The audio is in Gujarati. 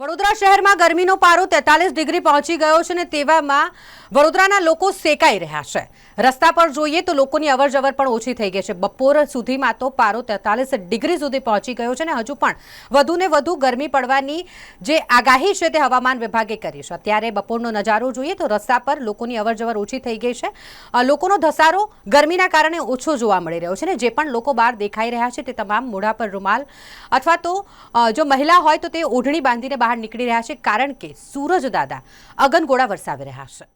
વડોદરા શહેરમાં ગરમીનો પારો તેતાલીસ ડિગ્રી પહોંચી ગયો છે ને તેવામાં વડોદરાના લોકો સેકાઈ રહ્યા છે. રસ્તા પર જોઈએ તો લોકોની અવરજવર પણ ઓછી થઈ ગઈ છે. બપોર સુધીમાં તો પારો તેતાલીસ ડિગ્રી સુધી પહોંચી ગયો છે અને હજુ પણ વધુને વધુ ગરમી પડવાની જે આગાહી છે તે હવામાન વિભાગે કરી છે. અત્યારે બપોરનો નજારો જોઈએ તો રસ્તા પર લોકોની અવરજવર ઓછી થઈ ગઈ છે. લોકોનો ધસારો ગરમીના કારણે ઓછો જોવા મળી રહ્યો છે ને જે પણ લોકો બહાર દેખાઈ રહ્યા છે તે તમામ મોઢા પર રૂમાલ અથવા તો જો મહિલા હોય તો તે ઓઢણી બાંધીને બહાર નીકળી રહ્યા છે કારણ કે સૂરજ દાદા અગનગોળા વરસાવી રહ્યા છે.